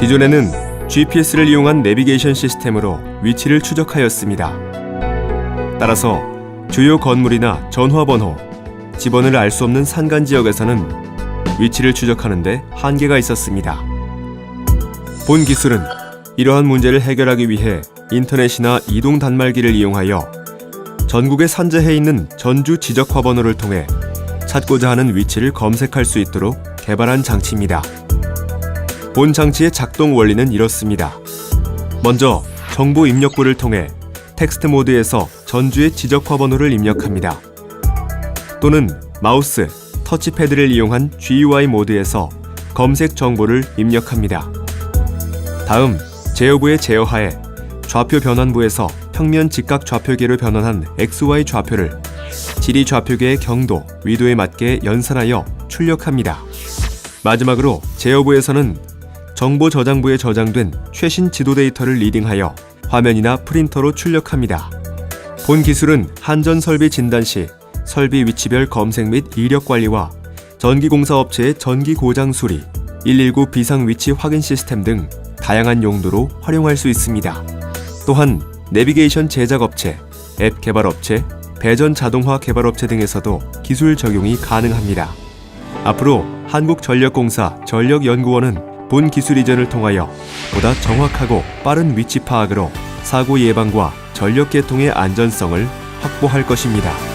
기존에는 GPS를 이용한 내비게이션 시스템으로 위치를 추적하였습니다. 따라서 주요 건물이나 전화번호, 집원을 알 수 없는 산간 지역에서는 위치를 추적하는데 한계가 있었습니다. 본 기술은 이러한 문제를 해결하기 위해 인터넷이나 이동 단말기를 이용하여 전국에 산재해 있는 전주 지적 화 번호를 통해 찾고자 하는 위치를 검색할 수 있도록 개발한 장치입니다. 본 장치의 작동 원리는 이렇습니다. 먼저 정보 입력부를 통해 텍스트 모드에서 전주의 지적 화 번호를 입력합니다. 또는 마우스, 터치패드를 이용한 GUI 모드에서 검색 정보를 입력합니다. 다음 제어부의 제어하에 좌표 변환부에서 평면 직각 좌표계로 변환한 XY 좌표를 지리 좌표계의 경도, 위도에 맞게 연산하여 출력합니다. 마지막으로 제어부에서는 정보 저장부에 저장된 최신 지도 데이터를 리딩하여 화면이나 프린터로 출력합니다. 본 기술은 한전 설비 진단 시 설비 위치별 검색 및 이력 관리와 전기공사업체의 전기 고장 수리, 119 비상 위치 확인 시스템 등 다양한 용도로 활용할 수 있습니다. 또한 내비게이션 제작업체, 앱 개발업체, 배전 자동화 개발업체 등에서도 기술 적용이 가능합니다. 앞으로 한국전력공사 전력연구원은 본 기술 이전을 통하여 보다 정확하고 빠른 위치 파악으로 사고 예방과 전력 계통의 안전성을 확보할 것입니다.